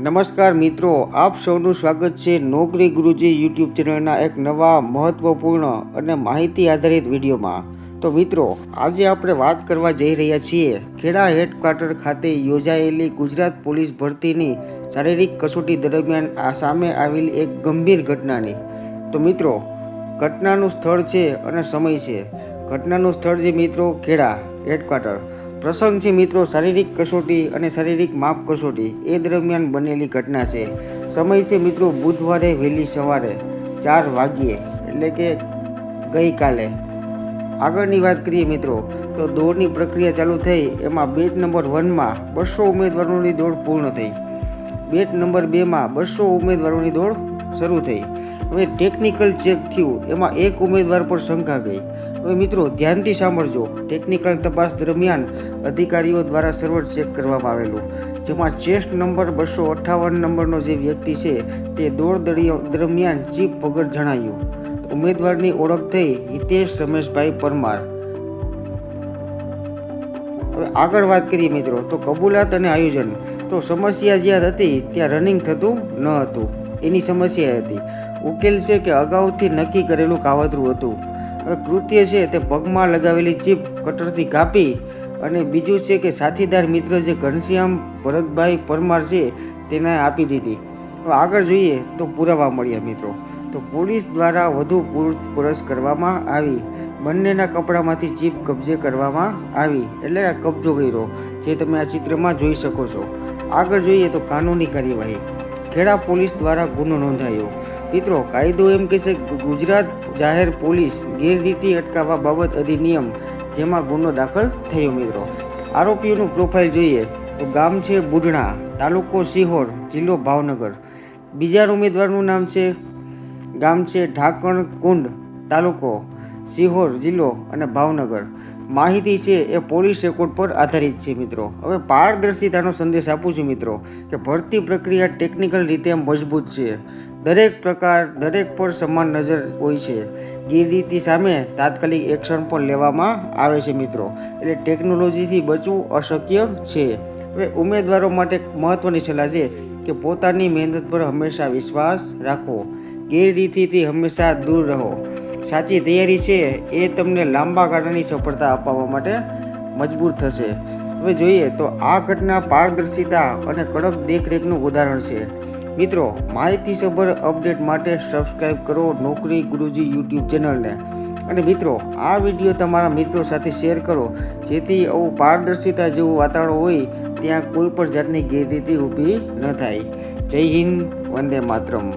નમસ્કાર મિત્રો, આપ સૌનું સ્વાગત છે નોકરી ગુરુજી યુટ્યુબ ચેનલના એક નવા મહત્વપૂર્ણ અને માહિતી આધારિત વિડીયોમાં. તો મિત્રો, આજે આપણે વાત કરવા જઈ રહ્યા છીએ ખેડા હેડક્વાર્ટર ખાતે યોજાયેલી ગુજરાત પોલીસ ભરતીની શારીરિક કસોટી દરમિયાન આ સામે આવેલી એક ગંભીર ઘટનાની. તો મિત્રો, ઘટનાનું સ્થળ છે અને સમય છે. ઘટનાનું સ્થળ છે મિત્રો ખેડા હેડક્વાર્ટર. પ્રસંગ છે મિત્રો શારીરિક કસોટી અને શારીરિક માપ કસોટી એ દરમિયાન બનેલી ઘટના છે. સમય છે મિત્રો બુધવારે વહેલી સવારે ચાર વાગ્યે, એટલે કે ગઈકાલે. આગળની વાત કરીએ મિત્રો, તો દોડની પ્રક્રિયા ચાલુ થઈ, એમાં બેટ નંબર વનમાં બસો ઉમેદવારોની દોડ પૂર્ણ થઈ. બેટ નંબર બેમાં બસો ઉમેદવારોની દોડ શરૂ થઈ. હવે ટેકનિકલ ચેક થયું, એમાં એક ઉમેદવાર પર શંકા ગઈ હવે મિત્રો, ધ્યાનથી સાંભળજો. ટેકનિકલ તપાસ દરમિયાન અધિકારીઓ દ્વારા સર્વર ચેક કરવામાં આવેલું. જેમાં ચેસ્ટ નંબર બસો અઠ્ઠાવન નંબરનો જે વ્યક્તિ છે, તે દોડ દરમિયાન ચીફ વગર જણાયું. ઉમેદવારની ઓળખ થઈ હિતેશ રમેશભાઈ પરમાર. હવે આગળ વાત કરીએ મિત્રો, તો કબૂલાત અને આયોજન. તો સમસ્યા જ્યાં હતી, ત્યાં રનિંગ થતું ન હતું. એની સમસ્યા હતી. ઉકેલ છે કે અગાઉથી નક્કી કરેલું કાવતરું હતું. હવે કૃત્ય છે તે પગમાં લગાવેલી ચીપ કટરથી કાપી અને બીજું છે કે સાથીદાર મિત્ર જે ઘનશ્યામ ભરતભાઈ પરમાર છે તેને આપી દીધી. આગળ જોઈએ તો પુરાવા મળ્યા મિત્રો. તો પોલીસ દ્વારા વધુ પૂરપુરસ કરવામાં આવી. બંનેના કપડામાંથી ચીપ કબજે કરવામાં આવી. એટલે આ કબજો કર્યો, જે તમે આ ચિત્રમાં જોઈ શકો છો. આગળ જોઈએ તો કાનૂની કાર્યવાહી. ખેડા પોલીસ દ્વારા ગુનો નોંધાયો. મિત્રો કાયદો એમ કહે છે ગુજરાત જાહેર પોલીસ ગેરરીતિ અટકાવવા બાબત અધિનિયમ જેમાં ગુનો દાખલ થયો મિત્રો. આરોપીઓનું પ્રોફાઇલ જોઈએ તો ગામ છે બુઢણા, તાલુકો સિહોર, જિલ્લો ભાવનગર. બીજા ઉમેદવારનું નામ છે, ગામ છે ઢાકણ કુંડ તાલુકો સિહોર, જિલ્લો અને ભાવનગર. માહિતી છે એ પોલીસ રેકોર્ડ પર આધારિત છે મિત્રો. હવે પારદર્શિતાનો સંદેશ આપું છું મિત્રો કે ભરતી પ્રક્રિયા ટેકનિકલ રીતે મજબૂત છે. દરેક પ્રકાર, દરેક પર સમાન નજર હોય છે. ગેરરીતિ સામે તાત્કાલિક એક્શન પણ લેવામાં આવે છે મિત્રો. એટલે ટેકનોલોજીથી બચવું અશક્ય છે. હવે ઉમેદવારો માટે મહત્ત્વની સલાહ છે કે પોતાની મહેનત પર હંમેશા વિશ્વાસ રાખો. ગેરરીતિથી હંમેશા દૂર રહો. સાચી તૈયારી છે એ તમને લાંબા ગાળાની સફળતા અપાવવા માટે મજબૂર થશે. હવે જોઈએ તો આ ઘટના પારદર્શિતા અને કડક દેખરેખનું ઉદાહરણ છે. મિત્રો, માહિતીસભર અપડેટ માટે સબસ્ક્રાઇબ કરો નોકરી ગુરુજી યુટ્યુબ ચેનલને. અને મિત્રો, આ વીડિયો તમારા મિત્રો સાથે શેર કરો, જેથી આવું પારદર્શિતા જેવું વાતાવરણ હોય, ત્યાં કોઈ પણ જાતની ગેરરીતિ ઊભી ન થાય. જય હિન્દ, વંદે માતરમ.